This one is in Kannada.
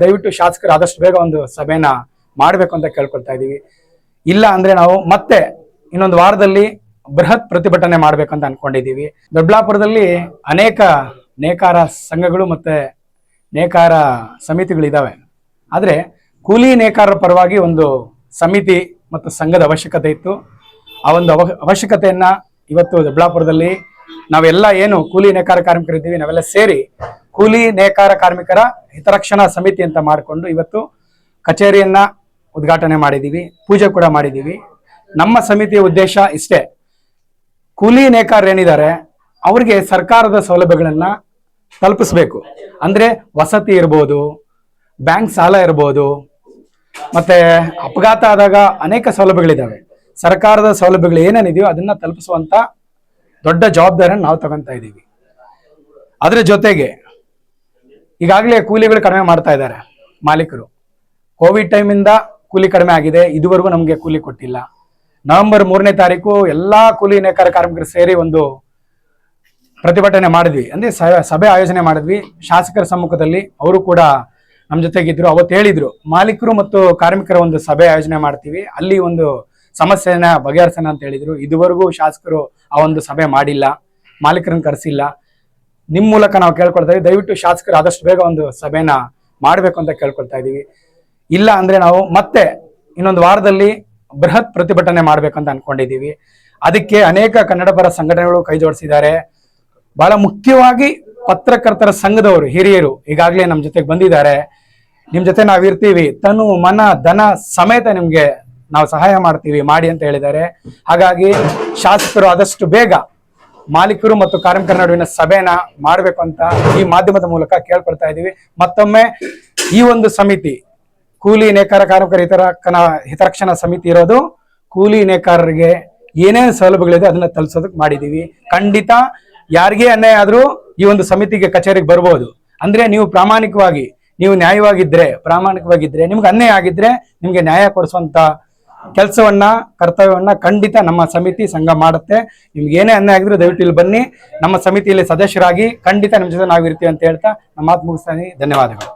ದಯವಿಟ್ಟು ಶಾಸಕರು ಆದಷ್ಟು ಬೇಗ ಒಂದು ಸಭೆನ ಮಾಡಬೇಕು ಅಂತ ಕೇಳ್ಕೊಳ್ತಾ ಇದ್ದೀವಿ. ಇಲ್ಲ ಅಂದ್ರೆ ನಾವು ಮತ್ತೆ ಇನ್ನೊಂದು ವಾರದಲ್ಲಿ ಬೃಹತ್ ಪ್ರತಿಭಟನೆ ಮಾಡ್ಬೇಕು ಅಂತ ಅನ್ಕೊಂಡಿದ್ದೀವಿ. ದೊಡ್ಡಬಳ್ಳಾಪುರದಲ್ಲಿ ಅನೇಕ ನೇಕಾರ ಸಂಘಗಳು ಮತ್ತೆ ನೇಕಾರ ಸಮಿತಿಗಳಿದಾವೆ. ಆದರೆ ಕೂಲಿ ನೇಕಾರರ ಪರವಾಗಿ ಒಂದು ಸಮಿತಿ ಮತ್ತು ಸಂಘದ ಅವಶ್ಯಕತೆ ಇತ್ತು. ಆ ಒಂದು ಅವ, ಅವಶ್ಯಕತೆಯನ್ನ ಇವತ್ತು ದೊಡ್ಡಬಳ್ಳಾಪುರದಲ್ಲಿ ನಾವೆಲ್ಲ ಏನು ಕೂಲಿ ನೇಕಾರ ಕಾರ್ಮಿಕರಿದ್ದೀವಿ, ನಾವೆಲ್ಲ ಸೇರಿ ಕೂಲಿ ನೇಕಾರ ಕಾರ್ಮಿಕರ ಹಿತರಕ್ಷಣಾ ಸಮಿತಿ ಅಂತ ಮಾಡಿಕೊಂಡು ಇವತ್ತು ಕಚೇರಿಯನ್ನ ಉದ್ಘಾಟನೆ ಮಾಡಿದ್ದೀವಿ ಪೂಜೆ ಕೂಡ ಮಾಡಿದ್ದೀವಿ ನಮ್ಮ ಸಮಿತಿಯ ಉದ್ದೇಶ ಇಷ್ಟೇ, ಕೂಲಿ ನೇಕಾರರು ಏನಿದ್ದಾರೆ, ಅವ್ರಿಗೆ ಸರ್ಕಾರದ ಸೌಲಭ್ಯಗಳನ್ನ ತಲುಪಿಸ್ಬೇಕು. ಅಂದ್ರೆ ವಸತಿ ಇರ್ಬೋದು, ಬ್ಯಾಂಕ್ ಸಾಲ ಇರ್ಬೋದು, ಮತ್ತೆ ಅಪಘಾತ ಆದಾಗ ಅನೇಕ ಸೌಲಭ್ಯಗಳಿದ್ದಾವೆ ಸರ್ಕಾರದ ಸೌಲಭ್ಯಗಳು ಏನೇನಿದೆಯೋ ಅದನ್ನ ತಲುಪಿಸುವಂತ ದೊಡ್ಡ ಜವಾಬ್ದಾರಿಯನ್ನು ನಾವು ತಗೊಂತಾ ಇದ್ದೀವಿ ಅದರ ಜೊತೆಗೆ ಈಗಾಗಲೇ ಕೂಲಿಗಳು ಕಡಿಮೆ ಮಾಡ್ತಾ ಇದ್ದಾರೆ ಮಾಲೀಕರು. ಕೋವಿಡ್ ಟೈಮಿಂದ ಕೂಲಿ ಕಡಿಮೆ ಆಗಿದೆ. ಇದುವರೆಗೂ ನಮಗೆ ಕೂಲಿ ಕೊಟ್ಟಿಲ್ಲ. ನವೆಂಬರ್ ಮೂರನೇ ತಾರೀಕು ಎಲ್ಲ ಕೂಲಿ ನೇಕಾರ ಕಾರ್ಮಿಕರು ಸೇರಿ ಒಂದು ಪ್ರತಿಭಟನೆ ಮಾಡಿದ್ವಿ. ಅಂದ್ರೆ ಸಭೆ ಆಯೋಜನೆ ಮಾಡಿದ್ವಿ. ಶಾಸಕರ ಸಮ್ಮುಖದಲ್ಲಿ ಅವರು ಕೂಡ ನಮ್ಮ ಜೊತೆಗಿದ್ರು. ಅವತ್ತು ಹೇಳಿದ್ರು, ಮಾಲೀಕರು ಮತ್ತು ಕಾರ್ಮಿಕರ ಒಂದು ಸಭೆ ಆಯೋಜನೆ ಮಾಡ್ತೀವಿ. ಅಲ್ಲಿ ಒಂದು ಸಮಸ್ಯೆನ ಬಗೆಹರಿಸೋಣ ಅಂತ ಹೇಳಿದ್ರು. ಇದುವರೆಗೂ ಶಾಸಕರು ಆ ಒಂದು ಸಭೆ ಮಾಡಿಲ್ಲ. ಮಾಲೀಕರನ್ನು ಕರೆಸಿಲ್ಲ. ನಿಮ್ ಮೂಲಕ ನಾವು ಕೇಳ್ಕೊಳ್ತಾ ಇದ್ದೀವಿ ದಯವಿಟ್ಟು ಶಾಸಕರು ಆದಷ್ಟು ಬೇಗ ಒಂದು ಸಭೆನ ಮಾಡಬೇಕು ಅಂತ ಕೇಳ್ಕೊಳ್ತಾ ಇದ್ದೀವಿ ಇಲ್ಲ ಅಂದ್ರೆ ನಾವು ಮತ್ತೆ ಇನ್ನೊಂದು ವಾರದಲ್ಲಿ ಬೃಹತ್ ಪ್ರತಿಭಟನೆ ಮಾಡ್ಬೇಕಂತ ಅನ್ಕೊಂಡಿದ್ದೀವಿ ಅದಕ್ಕೆ ಅನೇಕ ಕನ್ನಡ ಪರ ಸಂಘಟನೆಗಳು ಕೈ ಜೋಡಿಸಿದ್ದಾರೆ. ಬಹಳ ಮುಖ್ಯವಾಗಿ ಪತ್ರಕರ್ತರ ಸಂಘದವರು, ಹಿರಿಯರು ಈಗಾಗಲೇ ನಮ್ಮ ಜೊತೆಗೆ ಬಂದಿದ್ದಾರೆ. ನಿಮ್ಮ ಜೊತೆ ನಾವು ಇರ್ತೀವಿ. ತನು, ಮನ, ಧನ ಸಮೇತ ನಿಮಗೆ ನಾವು ಸಹಾಯ ಮಾಡ್ತೀವಿ, ಮಾಡಿ ಅಂತ ಹೇಳಿದ್ದಾರೆ. ಹಾಗಾಗಿ ಶಾಸಕರು ಆದಷ್ಟು ಬೇಗ ಮಾಲೀಕರು ಮತ್ತು ಕಾರ್ಮಿಕರ ನಡುವಿನ ಸಭೆನ ಮಾಡಬೇಕು ಅಂತ ಈ ಮಾಧ್ಯಮದ ಮೂಲಕ ಕೇಳ್ಕೊಳ್ತಾ ಇದ್ದೀವಿ. ಮತ್ತೊಮ್ಮೆ ಈ ಒಂದು ಸಮಿತಿ, ಕೂಲಿ ನೇಕಾರ ಕಾರ್ಮಿಕರ ಹಿತರ ಹಿತರಕ್ಷಣಾ ಸಮಿತಿ ಇರೋದು, ಕೂಲಿ ನೇಕಾರರಿಗೆ ಏನೇನು ಸೌಲಭ್ಯಗಳಿದೆ ಅದನ್ನ ತಲುಪಿಸೋದಕ್ಕೆ ಮಾಡಿದ್ದೀವಿ. ಖಂಡಿತ ಯಾರಿಗೆ ಅನ್ಯಾಯ ಆದರೂ ಈ ಒಂದು ಸಮಿತಿಗೆ ಕಚೇರಿಗೆ ಬರ್ಬೋದು. ಅಂದ್ರೆ ನೀವು ಪ್ರಾಮಾಣಿಕವಾಗಿ, ನೀವು ನ್ಯಾಯವಾಗಿದ್ರೆ, ಪ್ರಾಮಾಣಿಕವಾಗಿದ್ರೆ, ನಿಮ್ಗೆ ಅನ್ಯಾಯ ಆಗಿದ್ರೆ ನಿಮ್ಗೆ ನ್ಯಾಯ ಕೊಡಿಸುವಂತ ಕೆಲಸವನ್ನ, ಕರ್ತವ್ಯವನ್ನ ಖಂಡಿತ ನಮ್ಮ ಸಮಿತಿ ಸಂಘ ಮಾಡುತ್ತೆ. ನಿಮ್ಗೆ ಏನೇ ಅನ್ಯಾಯ ಆಗಿದ್ರು ದಯವಿಟ್ಟು ಇಲ್ಲಿ ಬನ್ನಿ. ನಮ್ಮ ಸಮಿತಿಯಲ್ಲಿ ಸದಸ್ಯರಾಗಿ ಖಂಡಿತ ನಮ್ಮ ಜೊತೆ ನಾವಿರ್ತೀವಿ ಅಂತ ಹೇಳ್ತಾ ನಮ್ಮ ಮಾತು ಮುಗಿಸ್ತಾನೆ ಧನ್ಯವಾದಗಳು.